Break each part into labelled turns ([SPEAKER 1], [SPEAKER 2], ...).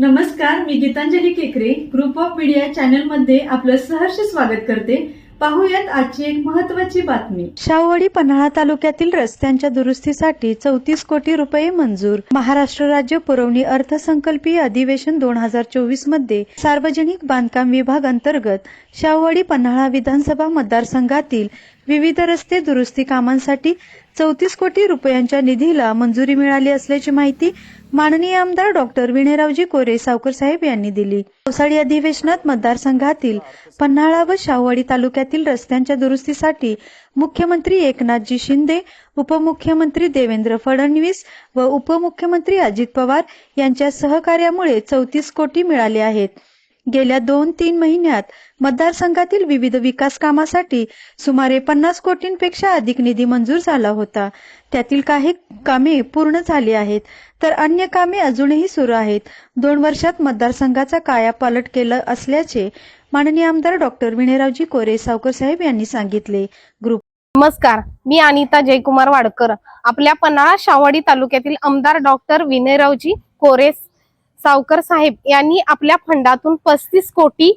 [SPEAKER 1] नमस्कार मी गीतांजली केकरे. Group of media चॅनलमध्ये आपलं सहर्ष स्वागत करते. पाहूयात आजची एक महत्वाची बातमी. शाहवाडी पन्हाळा तालुक्यातील रस्त्यांच्या दुरुस्तीसाठी चौतीस कोटी रुपये मंजूर. महाराष्ट्र राज्य पुरवणी अर्थसंकल्पीय अधिवेशन दोन हजार चोवीसमध्ये सार्वजनिक बांधकाम विभाग अंतर्गत शाहवाडी पन्हाळा विधानसभा मतदारसंघातील विविध रस्ते दुरुस्ती कामांसाठी चौतीस कोटी रुपयांच्या निधीला मंजुरी मिळाली असल्याची माहिती माननीय आमदार डॉक्टर विणेरावजी कोरे सावकर साहेब यांनी दिली. पावसाळी अधिवेशनात मतदारसंघातील पन्हाळा व शाहवाडी तालुक्यातील रस्त्यांच्या दुरुस्तीसाठी मुख्यमंत्री एकनाथजी शिंदे उपमुख्यमंत्री देवेंद्र फडणवीस व उपमुख्यमंत्री अजित पवार यांच्या सहकार्यामुळे चौतीस कोटी मिळाले आहेत. गेल्या दोन तीन महिन्यात मतदारसंघातील विविध विकास कामासाठी सुमारे पन्नास कोटींपेक्षा अधिक निधी मंजूर झाला होता. त्यातील काही कामे पूर्ण झाली आहेत. तर अन्य कामे अजूनही सुरू आहेत. दोन वर्षात मतदारसंघाचा कायापालट केलं असल्याचे माननीय आमदार डॉक्टर विणेरावजी कोरे सावकर साहेब यांनी सांगितले. ग्रुप
[SPEAKER 2] नमस्कार. मी अनिता जयकुमार वाडकर. आपल्या पन्हाळा शावडी तालुक्यातील आमदार डॉक्टर विनयरावजी कोरेस सावकर साहेब यांनी आपल्या फंडातून पस्तीस कोटी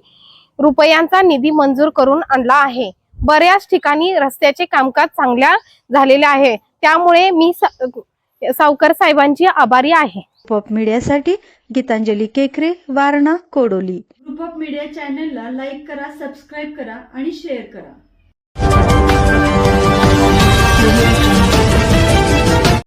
[SPEAKER 2] रुपयांचा निधी मंजूर करून आणला आहे. बऱ्याच ठिकाणी रस्त्याचे कामकाज चांगल्या झालेले आहे. त्यामुळे मी सावकर साहेबांची आभारी आहे.
[SPEAKER 1] Pop मीडियासाठी Gitanjali Kekare Warana Kodoli. Group of media चॅनलला लाईक करा सबस्क्राईब करा आणि शेअर करा.